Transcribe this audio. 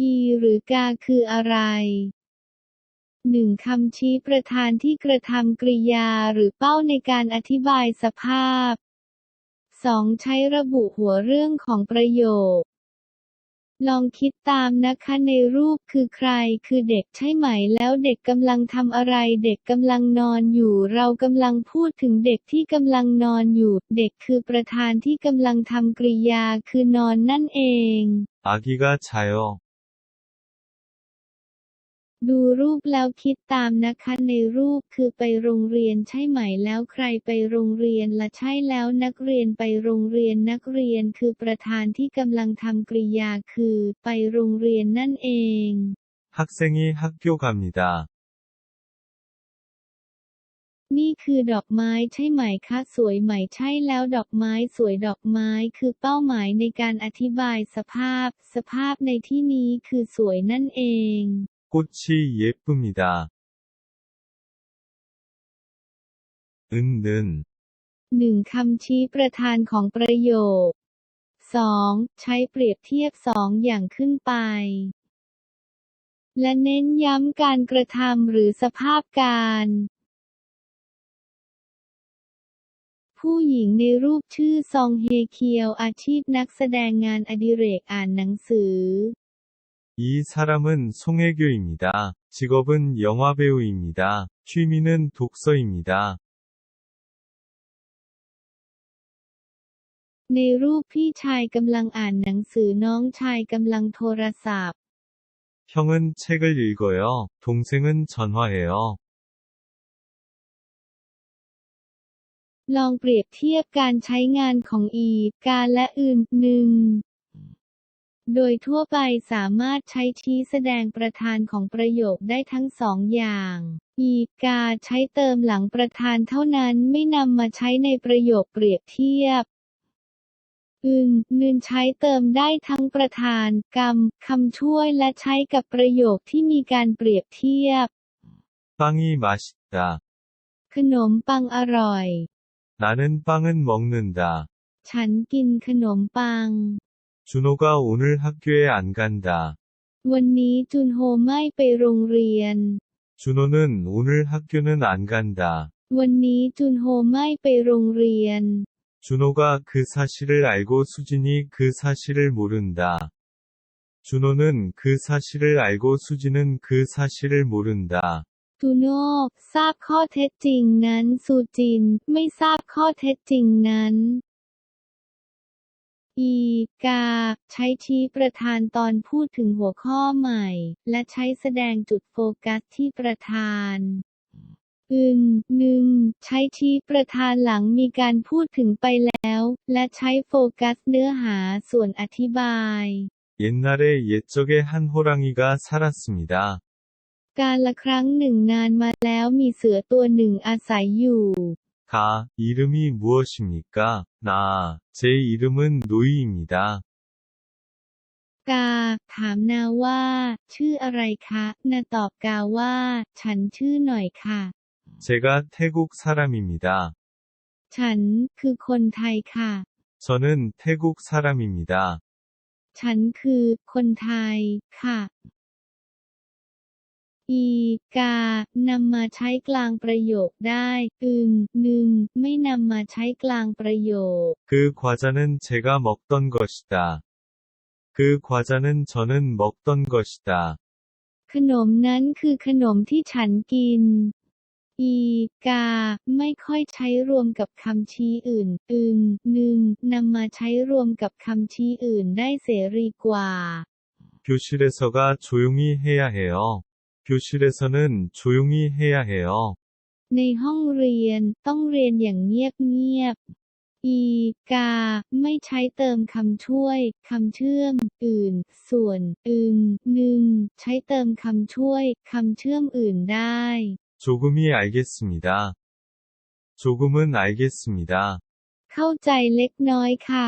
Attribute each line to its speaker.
Speaker 1: ยีหรือกาคืออะไรหนึ่งคำชี้ประธานที่กระทำกริยาหรือเป้าในการอธิบายสภาพ 2. ใช้ระบุหัวเรื่องของประโยค ลองคิดตามนะคะในรูปคือใครคือเด็กใช่ไหมแล้วเด็กกำลังทำอะไร เด็กกำลังนอนอยู่ เรากำลังพูดถึงเด็กที่กำลังนอนอยู่ เด็กคือประธานที่กำลังทำกริยาคือนอนนั่นเอง
Speaker 2: อากิกะชยอ
Speaker 1: ดูรูปแล้วคิดตามนะคะในรูปคือไปโรงเรียนใช่ไหมแล้วใครไปโรงเรียนละใช่แล้วนักเรียนไปโรงเรียนนักเรียนคือประธานที่กำลังทำกริยาคือ ไปโรงเรียนนั่นเอง
Speaker 2: 학생이 학교 갑니다.
Speaker 1: นี่คือดอกไม้ใช่ไหมคะสวยไหมใช่แล้วดอกไม้สวยดอกไม้คือเป้าหมายในการอธิบายสภาพ สภาพในที่นี้คือสวยนั่นเอง
Speaker 2: 꽃이 예쁩니다. 은는
Speaker 1: หนึ่งคำชี้ประธานของประโยค 2. ใช้เปรียบเทียบสองอย่างขึ้นไป และเน้นย้ำการกระทำหรือสภาพการ ผู้หญิงในรูปชื่อซองเฮเคียวอาชีพนักแสดงงานอดิเรกอ่านหนังสือ
Speaker 2: 이 사람은 송혜교입니다. 직업은 영화배우입니다. 취미는 독서입니다.
Speaker 1: ในรูปพี่ชายกำลังอ่านหนังสือน้องชายกำลังโทรศัพท์
Speaker 2: 형은 책을 읽어요. 동생은 전화해요.
Speaker 1: ลองเปรียบเทียบการใช้งานของอีการและอื่นหนึ่ง โดยทั่วไปสามารถใช้ชี้แสดงประธานของประโยคได้ทั้งสองอย่าง อีกาใช้เติมหลังประธานเท่านั้นไม่นำมาใช้ในประโยคเปรียบเทียบ อึนนึนใช้เติมได้ทั้งประธาน กรรมคำช่วยและใช้กับประโยคที่มีการเปรียบเทียบ
Speaker 2: 빵이 맛있다.
Speaker 1: ขนมปังอร่อย
Speaker 2: 나는 빵은 먹는다.
Speaker 1: ฉันกินขนมปัง
Speaker 2: 준호가 오늘 학교에 안 간다.
Speaker 1: วันนี้จุนโฮไม่ไปโรงเรียน
Speaker 2: 준호는 오늘 학교는 안 간다.
Speaker 1: วันนี้จุนโฮไม่ไปโรงเรียน
Speaker 2: 준호가 그 사실을 알고 수진이 그 사실을 모른다. 준호는 그 사실을 알고 수지는 그 사실을 모른다.
Speaker 1: จูโน่ทราบข้อเท็จจริงนั้นซูจิน ไม่ทราบข้อเท็จจริงนั้น อีกา ใช้ชี้ประธานตอนพูดถึงหัวข้อใหม่ และใช้แสดงจุดโฟกัสที่ประธาน อึนหนึ่งใช้ชี้ประธานหลังมีการพูดถึงไปแล้ว และใช้โฟกัสเนื้อหาส่วนอธิบาย
Speaker 2: 옛날에 옛적에 한 호랑이가 살았습니다.
Speaker 1: การละครั้งหนึ่งนานมาแล้วมีเสือตัวหนึ่งอาศัยอยู่
Speaker 2: 가, 이름이 무엇입니까? 나, 제 이름은 노이입니다.
Speaker 1: กา ถามนาว่า ชื่ออะไรคะนาตอบกาว่า ฉันชื่อหน่อยค่ะ
Speaker 2: 제가 태국 사람입니다.
Speaker 1: ฉัน คือคนไทยค่ะ
Speaker 2: 저는 태국 사람입니다.
Speaker 1: ฉันคือ คนไทย ค่ะ อีกานำมาใช้กลางประโยคได้อึงหนึ่งไม่นำมาใช้กลางประโยค
Speaker 2: 그 과자는 제가 먹던 것이다. 그 과자는 저는 먹던 것이다.
Speaker 1: ขนมนั้นคือขนมที่ฉันกิน อีกา ไม่ค่อยใช้รวมกับคำชี้อื่น อึงหนึ่งนำมาใช้รวมกับคำชี้อื่นได้เสรีกว่า
Speaker 2: 교실에서가 조용히 해야 해요. 교실에서는 조용히 해야 해요.
Speaker 1: ในห้องเรียนต้องเรียนอย่างเงียบเงียบๆอีกา ไม่ใช้เติมคำช่วยคำเชื่อม อื่น ส่วน อึงหนึ่งใช้เติมคำช่วยคำเชื่อมอื่นได้
Speaker 2: 조금이 알겠습니다. 조금은 알겠습니다.
Speaker 1: เข้าใจเล็กน้อยค่ะ